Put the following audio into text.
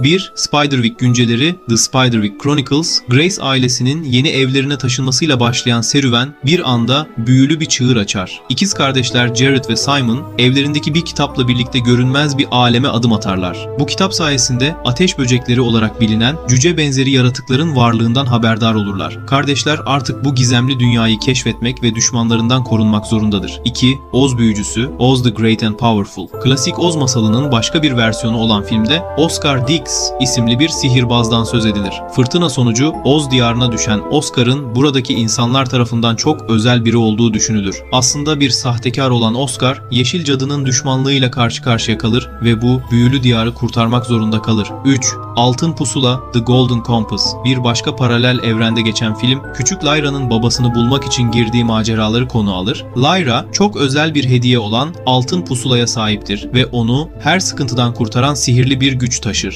1. Spiderwick günceleri The Spiderwick Chronicles, Grace ailesinin yeni evlerine taşınmasıyla başlayan serüven bir anda büyülü bir çığır açar. İkiz kardeşler Jared ve Simon evlerindeki bir kitapla birlikte görünmez bir aleme adım atarlar. Bu kitap sayesinde ateş böcekleri olarak bilinen cüce benzeri yaratıkların varlığından haberdar olurlar. Kardeşler artık bu gizemli dünyayı keşfetmek ve düşmanlarından korunmak zorundadır. 2. Oz büyücüsü Oz the Great and Powerful. Klasik Oz masalının başka bir versiyonu olan filmde Oscar Dix isimli bir sihirbazdan söz edilir. Fırtına sonucu Oz diyarına düşen Oscar'ın buradaki insanlar tarafından çok özel biri olduğu düşünülür. Aslında bir sahtekar olan Oscar, Yeşil Cadı'nın düşmanlığıyla karşı karşıya kalır ve bu büyülü diyarı kurtarmak zorunda kalır. 3. Altın Pusula The Golden Compass Bir başka paralel evrende geçen film, küçük Lyra'nın babasını bulmak için girdiği maceraları konu alır. Lyra, çok özel bir hediye olan altın pusulaya sahiptir ve onu her sıkıntıdan kurtaran sihirli bir güç taşır.